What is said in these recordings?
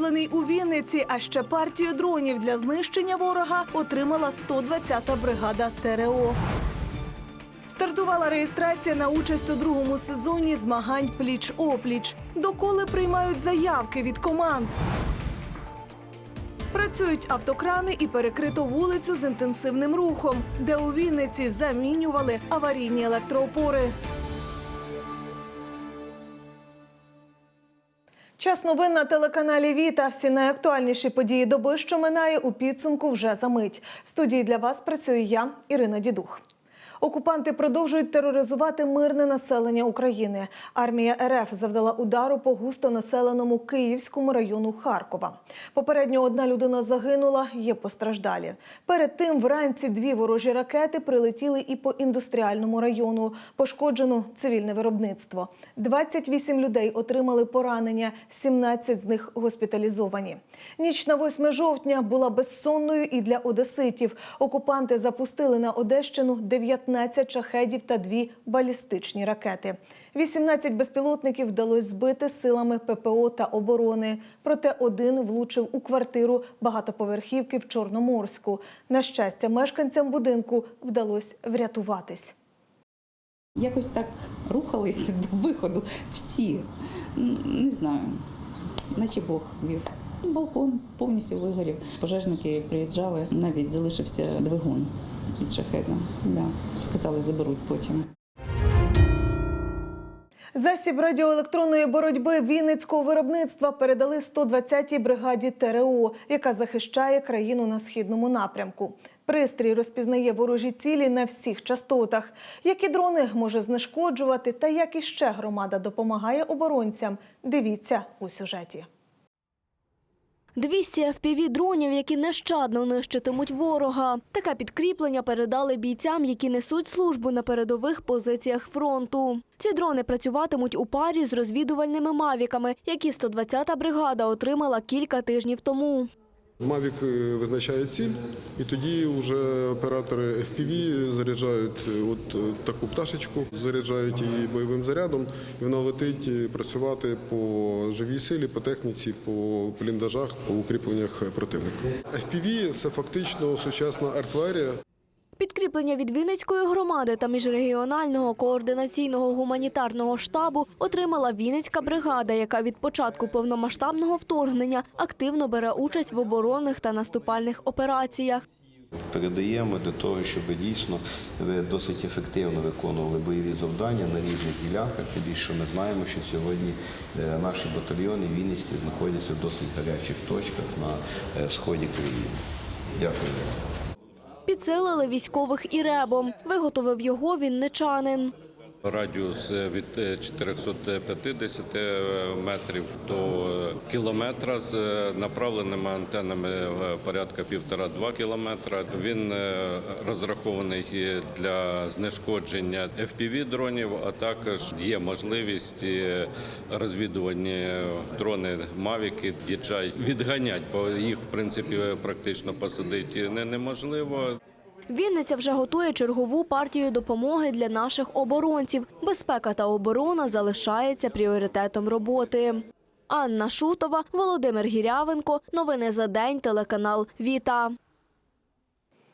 Розроблений у Вінниці, а ще партію дронів для знищення ворога отримала 120-та бригада ТРО. Стартувала реєстрація на участь у другому сезоні змагань пліч-опліч. Доколи приймають заявки від команд. Працюють автокрани і перекрито вулицю з інтенсивним рухом, де у Вінниці замінювали аварійні електроопори. Час новин на телеканалі Віта. Всі найактуальніші події доби, що минає у підсумку вже за мить. В студії для вас працюю я, Ірина Дідух. Окупанти продовжують тероризувати мирне населення України. Армія РФ завдала удару по густонаселеному Київському району Харкова. Попередньо одна людина загинула, є постраждалі. Перед тим вранці дві ворожі ракети прилетіли і по індустріальному району. Пошкоджено цивільне виробництво. 28 людей отримали поранення, 17 з них госпіталізовані. Ніч на 8 жовтня була безсонною і для одеситів. Окупанти запустили на Одещину 19 шахедів та дві балістичні ракети. 18 безпілотників вдалося збити силами ППО та оборони. Проте один влучив у квартиру багатоповерхівки в Чорноморську. На щастя, мешканцям будинку вдалося врятуватись. Якось так рухалися до виходу всі. Не знаю, наче Бог вів. Балкон повністю вигорів. Пожежники приїжджали, навіть залишився двигун від шахеда. Да. Сказали, заберуть потім. Засіб радіоелектронної боротьби Вінницького виробництва передали 120-й бригаді ТРО, яка захищає країну на східному напрямку. Пристрій розпізнає ворожі цілі на всіх частотах. Які дрони може знешкоджувати та як іще громада допомагає оборонцям. Дивіться у сюжеті. 200 FPV-дронів, які нещадно нищитимуть ворога. Таке підкріплення передали бійцям, які несуть службу на передових позиціях фронту. Ці дрони працюватимуть у парі з розвідувальними мавіками, які 120-та бригада отримала кілька тижнів тому. Мавік е, визначає ціль, і тоді вже оператори FPV заряджають е, от е, таку пташечку, заряджають її бойовим зарядом, і вона летить працювати по живій силі, по техніці, по бліндажах, по укріпленнях противника. FPV – це фактично сучасна артилерія. Підкріплення від Вінницької громади та міжрегіонального координаційного гуманітарного штабу отримала Вінницька бригада, яка від початку повномасштабного вторгнення активно бере участь в оборонних та наступальних операціях. передаємо для того, щоб дійсно досить ефективно виконували бойові завдання на різних ділянках. Більше що ми знаємо, що сьогодні е, наші батальйони Вінницькі знаходяться в досить гарячих точках на е, сході країни. Дякую. Підсилили військових і ребом. Виготовив його вінничанин. Радіус е, від е, 450 е, метрів до е, кілометра з е, направленими антенами е, порядка півтора-два кілометра. Він е, розрахований для знешкодження FPV-дронів, а також є можливість е, розвідувальні дрони Мавіки, DJI відганять, бо їх в принципі практично посадити не- неможливо. Вінниця вже готує чергову партію допомоги для наших оборонців. Безпека та оборона залишається пріоритетом роботи. Анна Шутова, Володимир Гірявенко. Новини за день. Телеканал Віта.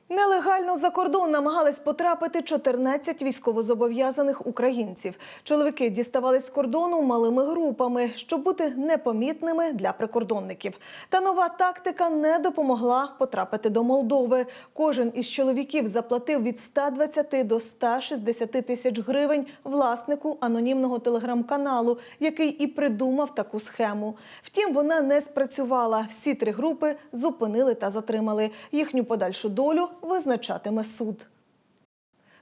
Нелегально за кордон намагались потрапити 14 військовозобов'язаних українців. Чоловіки діставались з кордону малими групами, щоб бути непомітними для прикордонників. Та нова тактика не допомогла потрапити до Молдови. Кожен із чоловіків заплатив від 120 до 160 тисяч гривень власнику анонімного телеграм-каналу, який і придумав таку схему. Втім, вона не спрацювала. Всі три групи зупинили та затримали. Їхню подальшу долю визначатиме суд.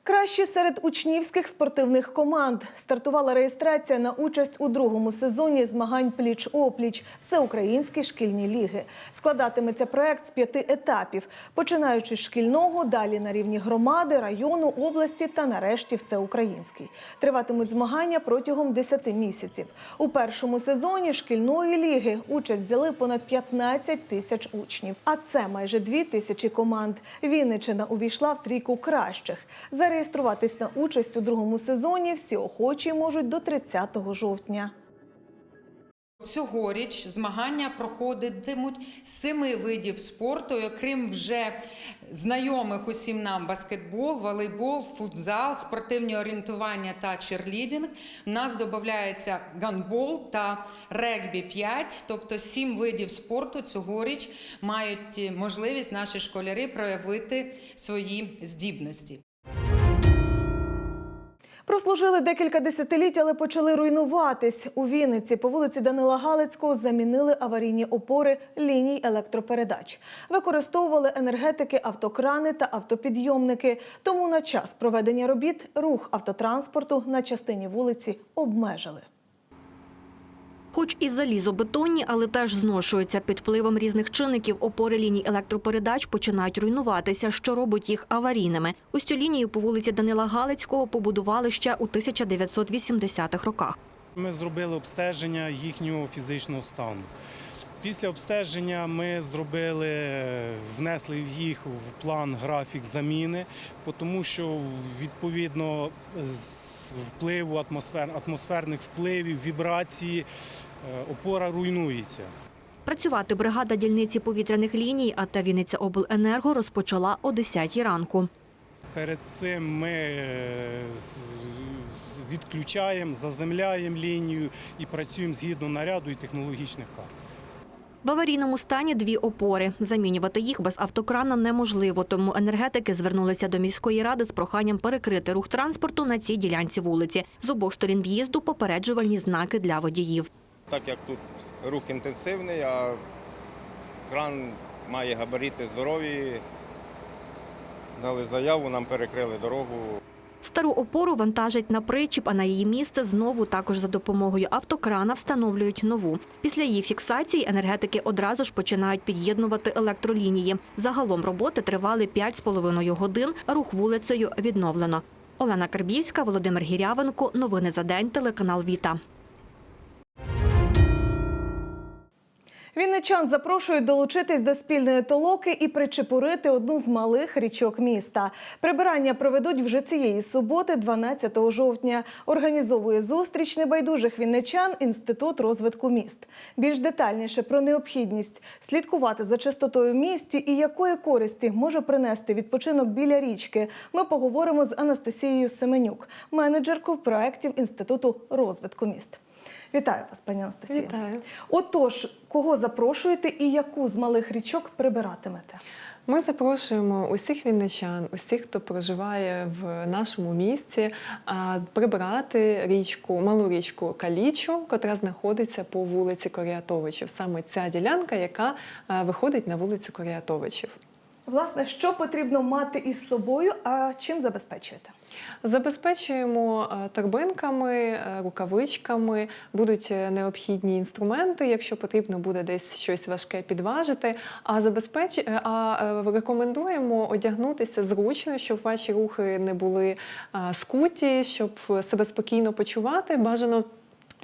Кращі серед учнівських спортивних команд стартувала реєстрація на участь у другому сезоні змагань пліч-опліч всеукраїнські шкільні ліги. Складатиметься проект з п'яти етапів, починаючи з шкільного, далі на рівні громади, району, області та нарешті всеукраїнський. Триватимуть змагання протягом 10 місяців. У першому сезоні шкільної ліги участь взяли понад 15 тисяч учнів, а це майже 2 тисячі команд. Вінниччина увійшла в трійку кращих. Зареєструватись на участь у другому сезоні всі охочі можуть до 30 жовтня. Цьогоріч змагання проходитимуть з семи видів спорту, окрім вже знайомих усім нам баскетбол, волейбол, футзал, спортивні орієнтування та черлідинг. У нас додається ганбол та регбі 5, тобто сім видів спорту цьогоріч мають можливість наші школяри проявити свої здібності. Прослужили декілька десятиліть, але почали руйнуватись. У Вінниці по вулиці Данила Галицького замінили аварійні опори ліній електропередач. Використовували енергетики, автокрани та автопідйомники. Тому на час проведення робіт рух автотранспорту на частині вулиці обмежили. Хоч і залізобетонні, але теж зношуються під впливом різних чинників. Опори ліній електропередач починають руйнуватися, що робить їх аварійними. Ось цю лінію по вулиці Данила Галицького побудували ще у 1980-х роках. Ми зробили обстеження їхнього фізичного стану. Після обстеження ми зробили, внесли їх в план графік заміни, тому що відповідно з впливу атмосфер, атмосферних впливів, вібрації е, опора руйнується. Працювати бригада дільниці повітряних ліній АТ Вінниця Обленерго розпочала о 10 ранку. Перед цим ми е, відключаємо, заземляємо лінію і працюємо згідно наряду і технологічних карт. В аварійному стані дві опори. Замінювати їх без автокрана неможливо, тому енергетики звернулися до міської ради з проханням перекрити рух транспорту на цій ділянці вулиці. З обох сторін в'їзду попереджувальні знаки для водіїв. Так як тут рух інтенсивний, а кран має габарити здорові, дали заяву, нам перекрили дорогу. Стару опору вантажать на причіп, а на її місце знову також за допомогою автокрана встановлюють нову. Після її фіксації енергетики одразу ж починають під'єднувати електролінії. Загалом роботи тривали 5,5 годин. Рух вулицею відновлено. Олена Карбівська, Володимир Гірявенко. Новини за день. Телеканал Віта. Вінничан запрошують долучитись до спільної толоки і причепурити одну з малих річок міста. Прибирання проведуть вже цієї суботи, 12 жовтня. Організовує зустріч небайдужих вінничан Інститут розвитку міст. Більш детальніше про необхідність слідкувати за чистотою в місті і якої користі може принести відпочинок біля річки. Ми поговоримо з Анастасією Семенюк, менеджеркою проєктів Інституту розвитку міст. Вітаю вас, пані Анастасія. Вітаю. Отож, кого запрошуєте і яку з малих річок прибиратимете? Ми запрошуємо усіх вінничан, усіх, хто проживає в нашому місті, прибрати річку, малу річку Калічу, котра знаходиться по вулиці Коріатовичів. Саме ця ділянка, яка виходить на вулицю Коріатовичів. Власне, що потрібно мати із собою, а чим забезпечуєте? Забезпечуємо е, торбинками, е, рукавичками, будуть е, необхідні інструменти, якщо потрібно буде десь щось важке підважити. А забезпеч... а рекомендуємо одягнутися зручно, щоб ваші рухи не були скуті, щоб себе спокійно почувати. Бажано.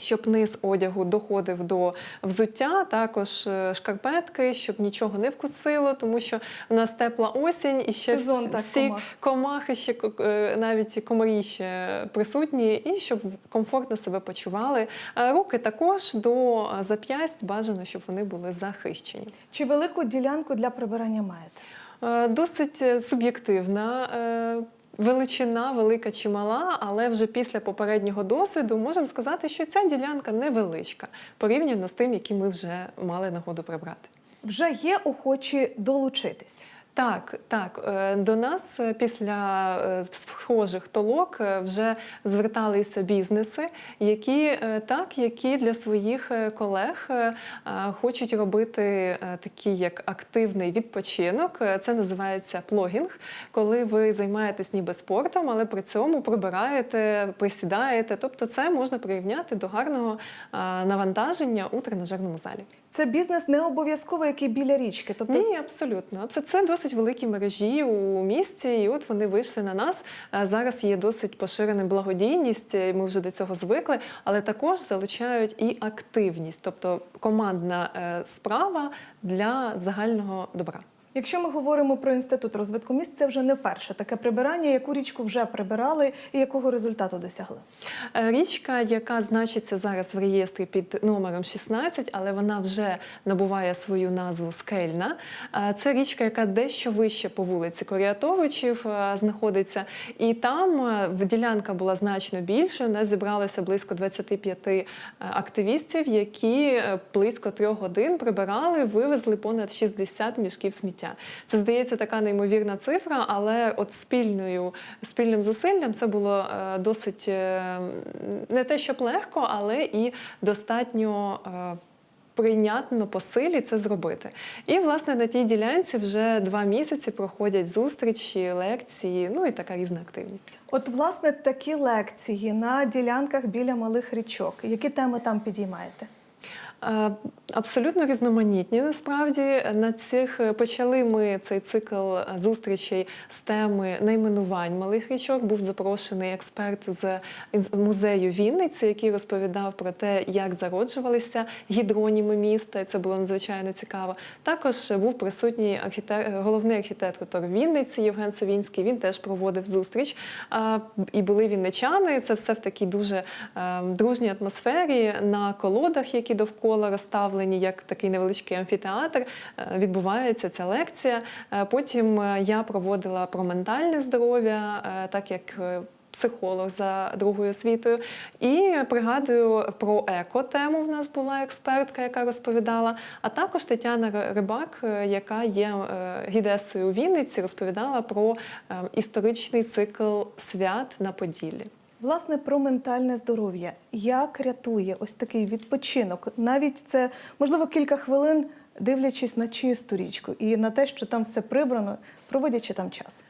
Щоб низ одягу доходив до взуття, також е, шкарпетки, щоб нічого не вкусило, тому що в нас тепла осінь і ще Сезон, так, всі комах. комахи, ще е, навіть комарі ще присутні, і щоб комфортно себе почували. Руки також до е, зап'ясть бажано, щоб вони були захищені. Чи велику ділянку для прибирання маєте? Досить суб'єктивна. Величина велика чи мала, але вже після попереднього досвіду можемо сказати, що ця ділянка невеличка порівняно з тим, які ми вже мали нагоду прибрати. Вже є охочі долучитись. Так, так. е, До нас е, після е, схожих толок вже зверталися бізнеси, які так, які для своїх колег хочуть робити такий як активний відпочинок. Це називається плогінг, коли ви займаєтесь ніби спортом, але при цьому прибираєте, присідаєте. Тобто, це можна порівняти до гарного навантаження у тренажерному залі. Це бізнес не обов'язково, який біля річки. Тобто Ні, абсолютно. Це, це досить великі мережі у місті, і от вони вийшли на нас. Зараз є досить поширена благодійність, ми вже до цього звикли, але також залучають і активність, тобто командна е, справа для загального добра. Якщо ми говоримо про інститут розвитку міст, це вже не вперше таке прибирання. Яку річку вже прибирали і якого результату досягли? Е, Річка, яка значиться зараз в реєстрі під номером 16, але вона вже набуває свою назву Скельна. Е, Це річка, яка дещо вище по вулиці Коріатовичів е, знаходиться. І там ділянка була значно більше. У нас зібралося близько 25 е, активістів, які близько трьох годин прибирали, вивезли понад 60 мішків сміття. Це здається така неймовірна цифра, але от спільною спільним зусиллям це було е, досить е, не те, щоб легко, але і достатньо. е, Прийнятно по силі це зробити. І, власне, на тій ділянці вже два місяці проходять зустрічі, лекції, ну і така різна активність. От, власне, такі лекції на ділянках біля малих річок. Які теми там підіймаєте? Е, Абсолютно різноманітні. Насправді на цих почали ми цей цикл зустрічей з теми найменувань малих річок. Був запрошений експерт з музею Вінниці, який розповідав про те, як зароджувалися гідроніми міста. Це було надзвичайно цікаво. Також був присутній архітек... головний архітектор Вінниці Євген Совінський. Він теж проводив зустріч. І були вінничани. Це все в такій дуже е, дружній атмосфері на колодах, які довкола розставлені, як такий невеличкий амфітеатр. е, Відбувається ця лекція. Е, Потім е, я проводила про ментальне здоров'я, так як. Психолог за другою освітою. І пригадую про еко-тему в нас була експертка, яка розповідала. А також Тетяна Рибак, яка є гідесою у Вінниці, розповідала про історичний цикл свят на Поділлі. Власне, про ментальне здоров'я. Як рятує ось такий відпочинок? Навіть це можливо кілька хвилин, дивлячись на чисту річку і на те, що там все прибрано, проводячи там час.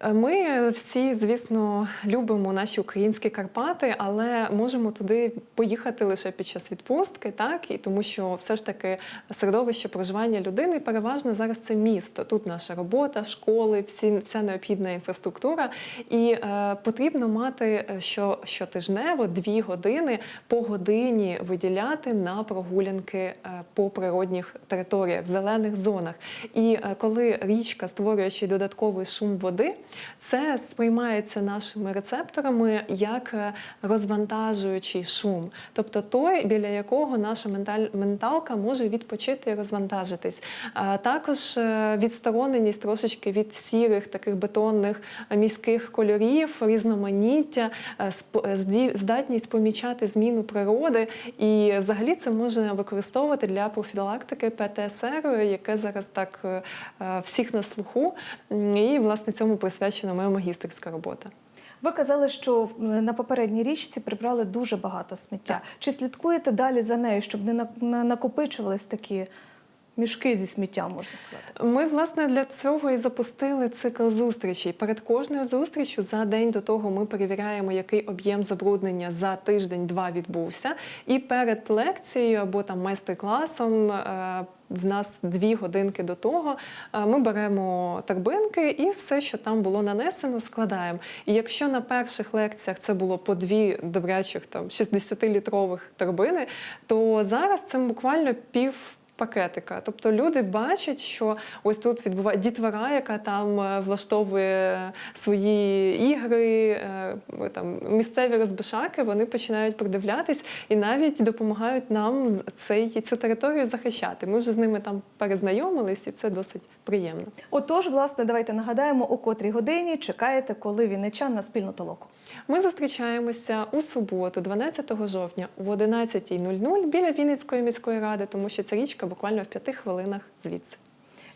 А Ми всі, звісно, любимо наші українські Карпати, але можемо туди поїхати лише під час відпустки, так і тому, що все ж таки середовище проживання людини переважно зараз це місто. Тут наша робота, школи, всі вся необхідна інфраструктура. І е, потрібно мати е, що, щотижнево дві години по годині виділяти на прогулянки е, по природних територіях, зелених зонах. І е, коли річка створює ще й додатковий шум води, це сприймається нашими рецепторами як е, розвантажуючий шум, тобто той, біля якого наша менталка може відпочити і розвантажитись. Також е, відстороненість трошечки від сірих таких бетонних е, міських кольорів, різноманіття, здатність помічати зміну природи. І взагалі це можна використовувати для профілактики ПТСР, яке зараз так всіх на слуху. І власне цьому присвячена моя магістерська робота. Ви казали, що на попередній річці прибрали дуже багато сміття. Так. Чи слідкуєте далі за нею, щоб не на- на- накопичувались такі мішки зі сміттям, можна сказати? Ми власне для цього і запустили цикл зустрічей. Перед кожною зустрічю за день до того ми перевіряємо, який об'єм забруднення за тиждень-два відбувся. І перед лекцією або там майстер-класом. е, В нас дві годинки до того е, ми беремо торбинки і все, що там було нанесено, складаємо. І якщо на перших лекціях це було по дві добрячих там 60-літрових торбини, то зараз це буквально пів пакетика. Тобто люди бачать, що ось тут відбуває дітвора, яка там е, влаштовує свої ігри, е, там місцеві розбишаки, вони починають придивлятись і навіть допомагають нам цей цю територію захищати. Ми вже з ними там перезнайомились, і це досить приємно. Отож, власне, давайте нагадаємо, у котрій годині чекаєте, коли вінничан на спільну толоку. Ми зустрічаємося у суботу, 12 жовтня, о 11.00 біля Вінницької міської ради, тому що ця річка буквально в п'яти хвилинах звідси.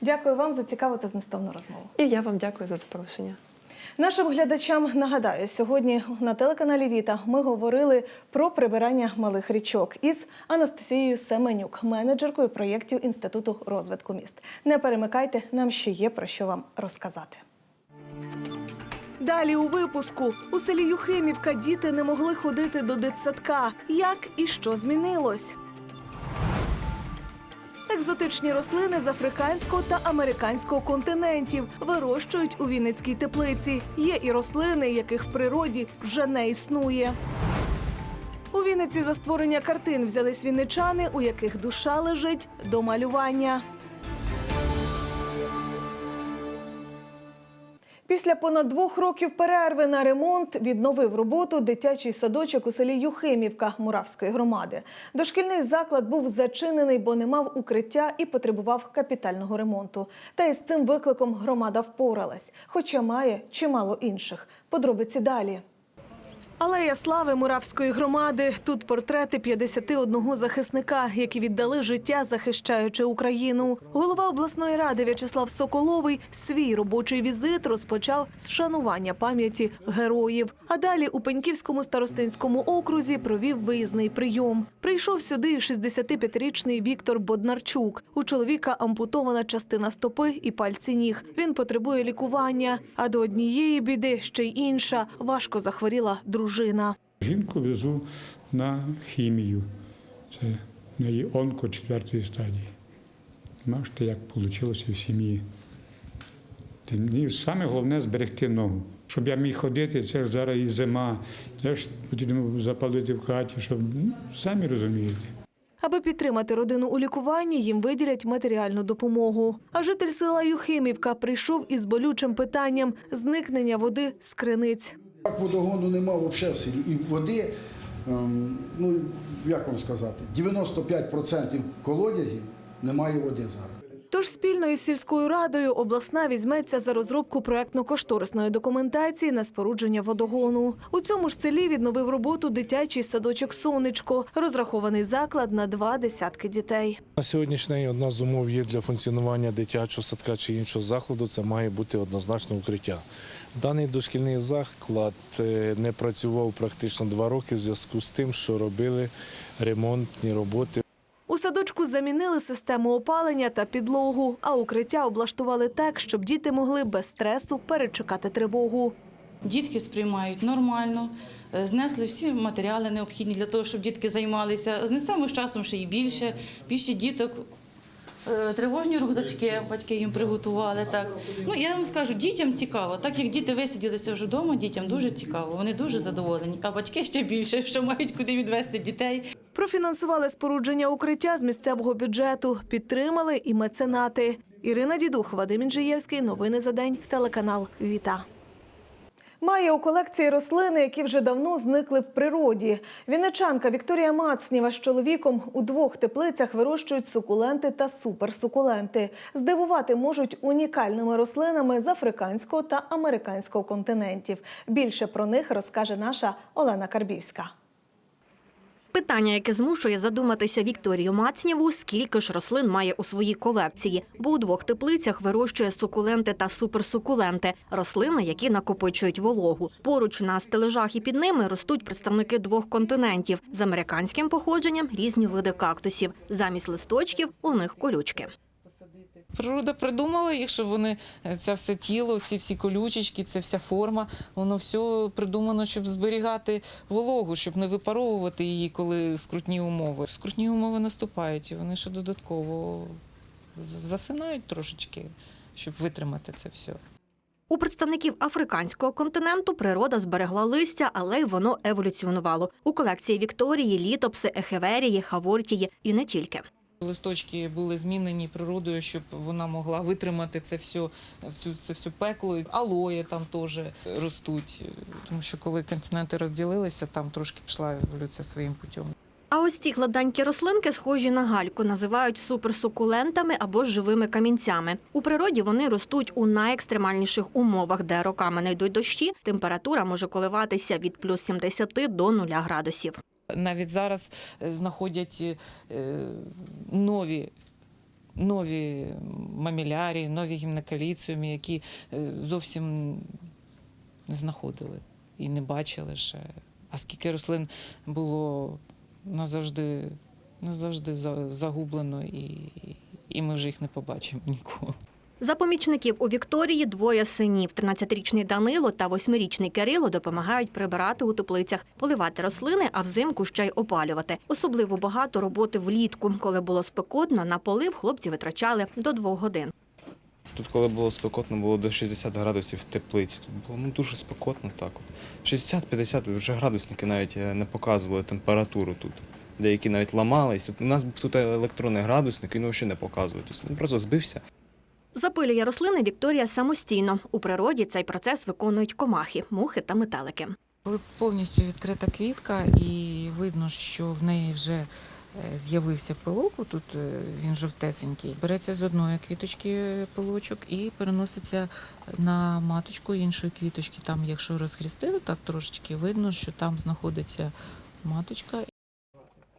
Дякую вам за цікаву та змістовну розмову. І я вам дякую за запрошення. Нашим глядачам нагадаю, сьогодні на телеканалі Віта ми говорили про прибирання малих річок із Анастасією Семенюк, менеджеркою проєктів Інституту розвитку міст. Не перемикайте, нам ще є про що вам розказати. Далі у випуску у селі Юхимівка діти не могли ходити до дитсадка. Як і що змінилось? Екзотичні рослини з африканського та американського континентів вирощують у Вінницькій теплиці. Є і рослини, яких в природі вже не існує. У Вінниці за створення картин взялись вінничани, у яких душа лежить до малювання. Після понад двох років перерви на ремонт відновив роботу дитячий садочок у селі Юхимівка Муравської громади. Дошкільний заклад був зачинений, бо не мав укриття і потребував капітального ремонту. Та із цим викликом громада впоралась, хоча має чимало інших. Подробиці далі. Алея слави Муравської громади. Тут портрети 51 захисника, які віддали життя, захищаючи Україну. Голова обласної ради В'ячеслав Соколовий свій робочий візит розпочав з вшанування пам'яті героїв. А далі у Пеньківському старостинському окрузі провів виїзний прийом. Прийшов сюди і 65-річний Віктор Боднарчук. У чоловіка ампутована частина стопи і пальці ніг. Він потребує лікування. А до однієї біди ще й інша. Важко захворіла дружина. Жінку везу на хімію. Це в неї онко четвертої стадії. Бачите, як вийшло в сім'ї. Мені саме головне зберегти ногу. Щоб я міг ходити, це ж зараз і зима, це ж потрібно запалити в хаті, щоб ну, самі розумієте. Аби підтримати родину у лікуванні, їм виділять матеріальну допомогу. А житель села Юхимівка прийшов із болючим питанням зникнення води з криниць. Так водогону нема взагалі в селі. І води, ем, ну як вам сказати, 95% колодязів немає води зараз. Тож спільно із сільською радою обласна візьметься за розробку проектно-кошторисної документації на спорудження водогону. У цьому ж селі відновив роботу дитячий садочок Сонечко, розрахований заклад на два десятки дітей. На сьогоднішній день одна з умов є для функціонування дитячого садка чи іншого закладу. Це має бути однозначно укриття. Даний дошкільний заклад е, не працював практично два роки в зв'язку з тим, що робили ремонтні роботи. У садочку замінили систему опалення та підлогу, а укриття облаштували так, щоб діти могли без стресу перечекати тривогу. Дітки сприймають нормально, е, знесли всі матеріали необхідні для того, щоб дітки займалися. Знесемо з часом ще й більше, більше діток. Е, Тривожні рюкзачки батьки їм приготували. Так. Ну, я вам скажу, дітям цікаво. Так як діти висиділися вже вдома, дітям дуже цікаво, вони дуже задоволені. А батьки ще більше, що мають куди відвести дітей. Профінансували спорудження укриття з місцевого бюджету, підтримали і меценати. Ірина Дідух, Вадим Інжиєвський. Новини за день. Телеканал Віта. Має у колекції рослини, які вже давно зникли в природі. Вінничанка Вікторія Мацніва з чоловіком у двох теплицях вирощують сукуленти та суперсукуленти. Здивувати можуть унікальними рослинами з африканського та американського континентів. Більше про них розкаже наша Олена Карбівська. Питання, яке змушує задуматися Вікторію Мацнєву, скільки ж рослин має у своїй колекції, бо у двох теплицях вирощує сукуленти та суперсукуленти – рослини, які накопичують вологу. Поруч на стележах і під ними ростуть представники двох континентів з американським походженням різні види кактусів. Замість листочків у них колючки. Природа придумала їх, щоб вони це все тіло, ці всі колючечки, це вся форма. Воно все придумано, щоб зберігати вологу, щоб не випаровувати її, коли скрутні умови. Скрутні умови наступають, і вони ще додатково засинають трошечки, щоб витримати це все. У представників африканського континенту природа зберегла листя, але й воно еволюціонувало. У колекції Вікторії літопси, ехеверії, хавортії і не тільки. Листочки були змінені природою, щоб вона могла витримати це все, всю, це все пекло. Алої там теж ростуть, тому що коли континенти розділилися, там трошки пішла еволюція своїм путем. А ось ці гладенькі рослинки, схожі на гальку, називають суперсукулентами або живими камінцями. У природі вони ростуть у найекстремальніших умовах, де роками не йдуть дощі. Температура може коливатися від плюс 70 до 0 градусів. Навіть зараз е, знаходять е, нові. Нові мамілярії, нові гімнокаліціуми, які е, зовсім не знаходили і не бачили ще. А скільки рослин було назавжди, назавжди загублено, і, і ми вже їх не побачимо ніколи. За помічників у Вікторії двоє синів. 13-річний Данило та 8-річний Кирило допомагають прибирати у теплицях, поливати рослини, а взимку ще й опалювати. Особливо багато роботи влітку. Коли було спекотно, на полив хлопці витрачали до двох годин. Тут, коли було спекотно, було до 60 градусів в теплиці. Тут було ну, дуже спекотно так. 60-50 вже градусники навіть е, не показували температуру тут. Деякі навіть ламались. У нас тут електронний градусник, він взагалі не показує. Тобто він просто збився. Запилює рослини Вікторія самостійно. У природі цей процес виконують комахи, мухи та метелики. Коли повністю відкрита квітка, і видно, що в неї вже е, з'явився пилок, тут він жовтесенький. Береться з одної квіточки пилочок і переноситься на маточку іншої квіточки. Там, якщо розхрестили так трошечки, видно, що там знаходиться маточка.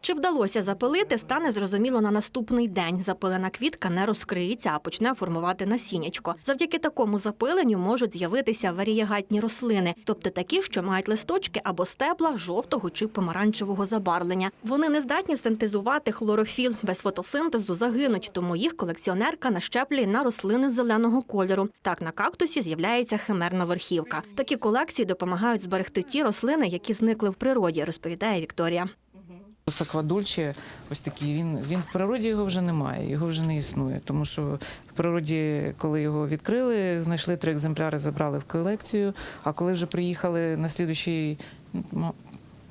Чи вдалося запилити, стане зрозуміло на наступний день. Запилена квітка не розкриється, а почне формувати насіннячко. Завдяки такому запиленню можуть з'явитися варієгатні рослини, тобто такі, що мають листочки або стебла жовтого чи помаранчевого забарвлення. Вони не здатні синтезувати хлорофіл, без фотосинтезу загинуть, тому їх колекціонерка нащеплює на рослини зеленого кольору. Так на кактусі з'являється химерна верхівка. Такі колекції допомагають зберегти ті рослини, які зникли в природі, розповідає Вікторія. Саквадульче, ось такий, він, він в природі його вже немає, його вже не існує. Тому що в природі, коли його відкрили, знайшли три екземпляри, забрали в колекцію. А коли вже приїхали на слідуючий, ну,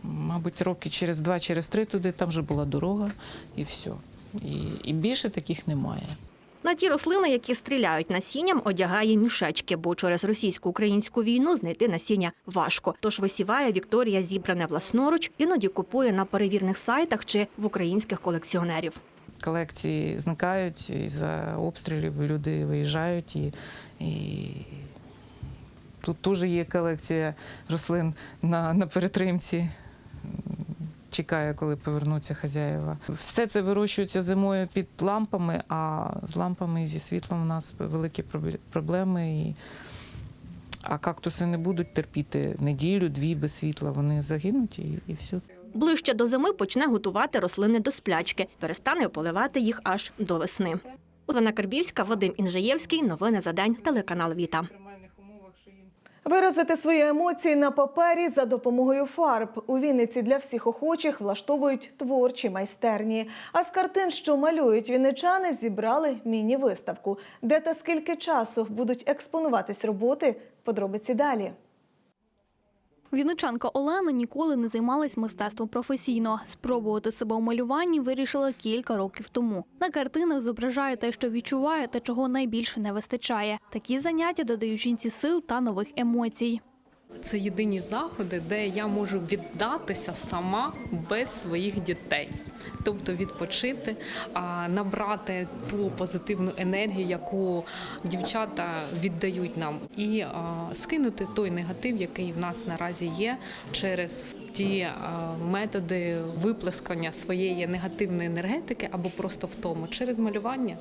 мабуть, роки через два, через три туди, там вже була дорога і все. І, і більше таких немає. На ті рослини, які стріляють насінням, одягає мішечки, бо через російсько-українську війну знайти насіння важко. Тож висіває Вікторія зібране власноруч, іноді купує на перевірних сайтах чи в українських колекціонерів. Колекції зникають із-за обстрілів, люди виїжджають і. і... Тут теж є колекція рослин на, на перетримці. Чекає, коли повернуться хазяїва. Все це вирощується зимою під лампами, а з лампами і зі світлом у нас великі пробле- проблеми. І... А кактуси не будуть терпіти неділю, дві без світла. Вони загинуть і, і все. Ближче до зими почне готувати рослини до сплячки, перестане поливати їх аж до весни. Олена Карбівська, Вадим Інжаєвський. Новини за день. Телеканал Віта. Виразити свої емоції на папері за допомогою фарб. У Вінниці для всіх охочих влаштовують творчі майстерні. А з картин, що малюють вінничани, зібрали міні-виставку. Де та скільки часу будуть експонуватись роботи? Подробиці далі. Вінничанка Олена ніколи не займалась мистецтвом професійно. Спробувати себе у малюванні вирішила кілька років тому. На картинах зображає те, що відчуває, та чого найбільше не вистачає. Такі заняття додають жінці сил та нових емоцій. Це єдині заходи, де я можу віддатися сама без своїх дітей, тобто відпочити, набрати ту позитивну енергію, яку дівчата віддають нам, і скинути той негатив, який в нас наразі є, через ті методи виплескання своєї негативної енергетики або просто втому через малювання.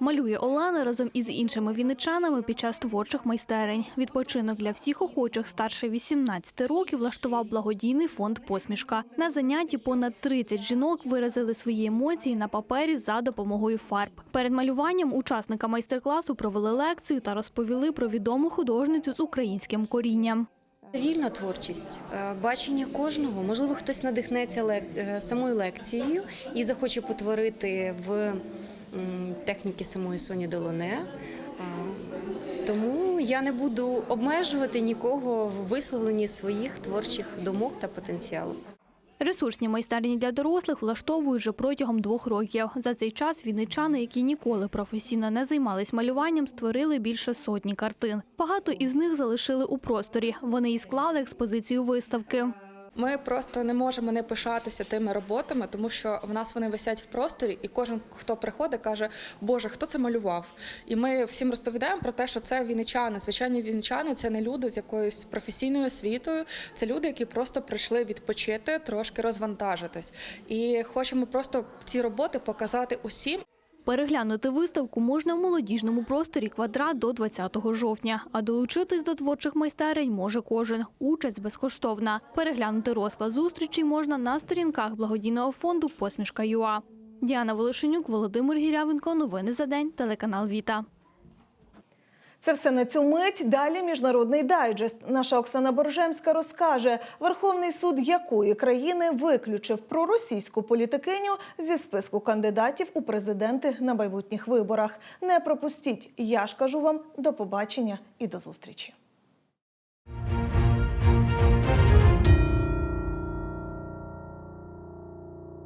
Малює Олена разом із іншими вінничанами під час творчих майстерень. Відпочинок для всіх охочих старше 18 років влаштував благодійний фонд Посмішка. На занятті понад 30 жінок виразили свої емоції на папері за допомогою фарб. Перед малюванням учасника майстер-класу провели лекцію та розповіли про відому художницю з українським корінням. Вільна творчість, е, бачення кожного. Можливо, хтось надихнеться е, самою лекцією і захоче потворити в техніки самої Соні Долоне. Тому я не буду обмежувати нікого в висловленні своїх творчих думок та потенціалу. Ресурсні майстерні для дорослих влаштовують вже протягом двох років. За цей час вінничани, які ніколи професійно не займались малюванням, створили більше сотні картин. Багато із них залишили у просторі. Вони і склали експозицію виставки. Ми просто не можемо не пишатися тими роботами, тому що в нас вони висять в просторі, і кожен, хто приходить, каже, Боже, хто це малював? І ми всім розповідаємо про те, що це вінничани. Звичайні вінничани це не люди з якоюсь професійною освітою, це люди, які просто прийшли відпочити, трошки розвантажитись. І хочемо просто ці роботи показати усім. Переглянути виставку можна в молодіжному просторі квадрат до 20 жовтня. А долучитись до творчих майстерень може кожен. Участь безкоштовна. Переглянути розклад зустрічей можна на сторінках благодійного фонду Посмішка ЮА. Діана Волошенюк, Володимир Гірявенко. Новини за день. Телеканал Віта. Це все на цю мить. Далі міжнародний дайджест. Наша Оксана Боржемська розкаже, Верховний суд якої країни виключив проросійську політикиню зі списку кандидатів у президенти на майбутніх виборах. Не пропустіть. Я ж кажу вам до побачення і до зустрічі.